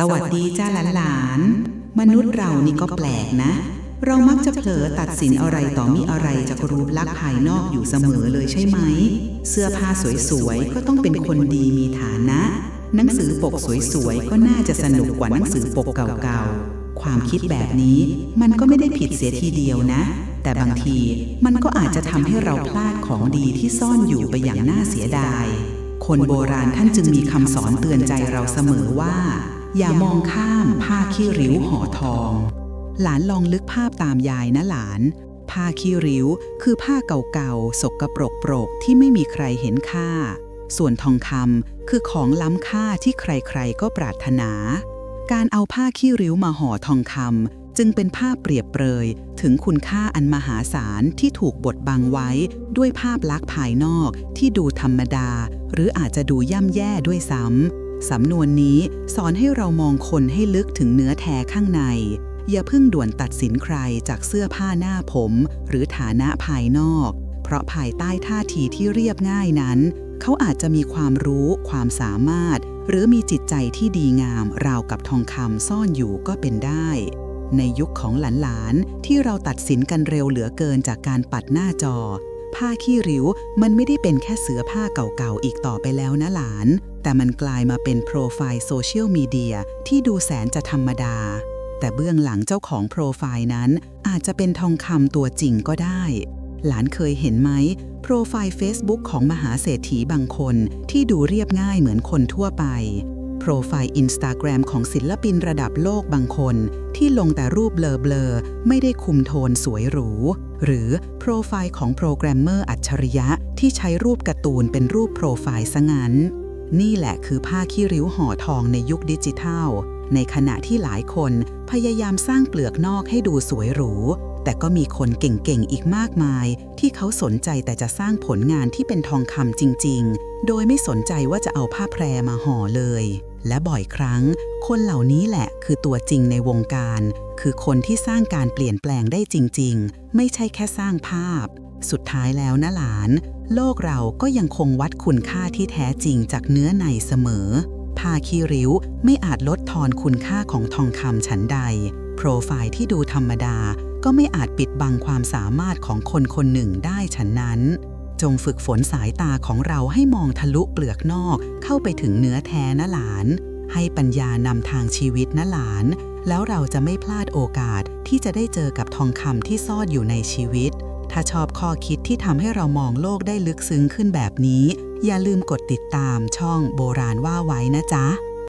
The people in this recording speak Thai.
สวัสดีจ้าหลานๆมนุษย์เรานี่ก็แปลกนะ เรามักจะเผลอตัดสินอะไรต่อมีอะไรจากรูปลักษณ์ภายนอกอยู่เสมอเลยใช่ไหม เสื้อผ้าสวยๆ ก็ต้องเป็นคนดีมีฐานะ หนังสือปกสวยๆ ก็น่าจะสนุกกว่าหนังสือปกเก่าๆ ความคิดแบบนี้มันก็ไม่ได้ผิดเสียทีเดียวนะ แต่บางทีมันก็อาจจะทำให้เราพลาดของดีที่ซ่อนอยู่ไปอย่างน่าเสียดาย คนโบราณท่านจึงมีคำสอนเตือนใจเราเสมอว่า อย่ามองข้ามผ้าขี้ริ้วห่อทอง หลานลองลึกภาพตามยายนะหลาน ผ้าขี้ริ้วคือผ้าเก่าๆ สกปรกโปรกที่ไม่มีใครเห็นค่า ส่วนทองคำคือของล้ำค่าที่ใครๆก็ปรารถนา การเอาผ้าขี้ริ้วมาห่อทองคำจึงเป็นภาพเปรียบเปรย ถึงคุณค่าอันมหาศาลที่ถูกบดบังไว้ ด้วยภาพลักษณ์ภายนอกที่ดูธรรมดา หรืออาจจะดูย่ำแย่ด้วยซ้ำ สำนวนนี้สอนให้เรามองคนให้ลึกถึงเนื้อแท้ข้างใน อย่าเพิ่งด่วนตัดสินใครจากเสื้อผ้าหน้าผม หรือฐานะภายนอก เพราะภายใต้ท่าทีที่เรียบง่ายนั้น เขาอาจจะมีความรู้ ความสามารถ หรือมีจิตใจที่ดีงามราวกับทองคำซ่อนอยู่ก็เป็นได้ ในยุคของหลานๆที่เราตัดสินกันเร็วเหลือเกินจากการปัดหน้าจอ ผ้าขี้ริ้ว มันไม่ได้เป็นแค่เสื้อผ้าเก่าๆอีกต่อไปแล้วนะหลาน แต่มันกลายมาเป็นโปรไฟล์โซเชียลมีเดียที่ดูแสนจะธรรมดา แต่เบื้องหลังเจ้าของโปรไฟล์นั้น อาจจะเป็นทองคำตัวจริงก็ได้ หลานเคยเห็นไหมโปรไฟล์ Facebook ของมหาเศรษฐีบางคนที่ดูเรียบง่ายเหมือนคนทั่วไป รไฟล์อินสตาแกรมของศิลปินระดับโลกบางคน ที่ลงแต่รูปเบลอๆ ไม่ได้คุมโทนสวยหรู หรือโปรไฟล์ของโปรแกรมเมอร์อัจฉริยะ ที่ใช้รูปการ์ตูนเป็นรูปโปรไฟล์ซะงั้น นี่แหละคือผ้าขี้ริ้วห่อทองในยุคดิจิทัล ในขณะที่หลายคนพยายามสร้างเปลือกนอกให้ดูสวยหรู แต่ก็มีคนเก่งๆ อีกมากมาย ที่เขาสนใจแต่จะสร้างผลงานที่เป็นทองคำจริง ๆ โดยไม่สนใจว่าจะเอาผ้าแพรมาห่อเลย และบ่อยครั้ง คนเหล่านี้แหละคือตัวจริงในวงการ คือคนที่สร้างการเปลี่ยนแปลงได้จริง ๆ ไม่ใช่แค่สร้างภาพ สุดท้ายแล้วนะหลาน โลกเราก็ยังคงวัดคุณค่าที่แท้จริงจากเนื้อในเสมอาขี้ริ้ว ไม่อาจลดทอนคุณค่าของทองคำฉันใด โปรไฟล์ที่ดูธรรมดา ก็ไม่อาจปิดบังความสามารถของคนคนหนึ่งได้ฉันนั้น จงฝึกฝนสายตาของเราให้มองทะลุเปลือกนอก เข้าไปถึงเนื้อแท้นะหลาน ให้ปัญญานำทางชีวิตนะหลาน แล้วเราจะไม่พลาดโอกาสที่จะได้เจอกับทองคำที่ซ่อนอยู่ในชีวิต ถ้าชอบข้อคิดที่ทำให้เรามองโลกได้ลึกซึ้งขึ้นแบบนี้ อย่าลืมกดติดตามช่องโบราณว่าไว้นะจ๊ะ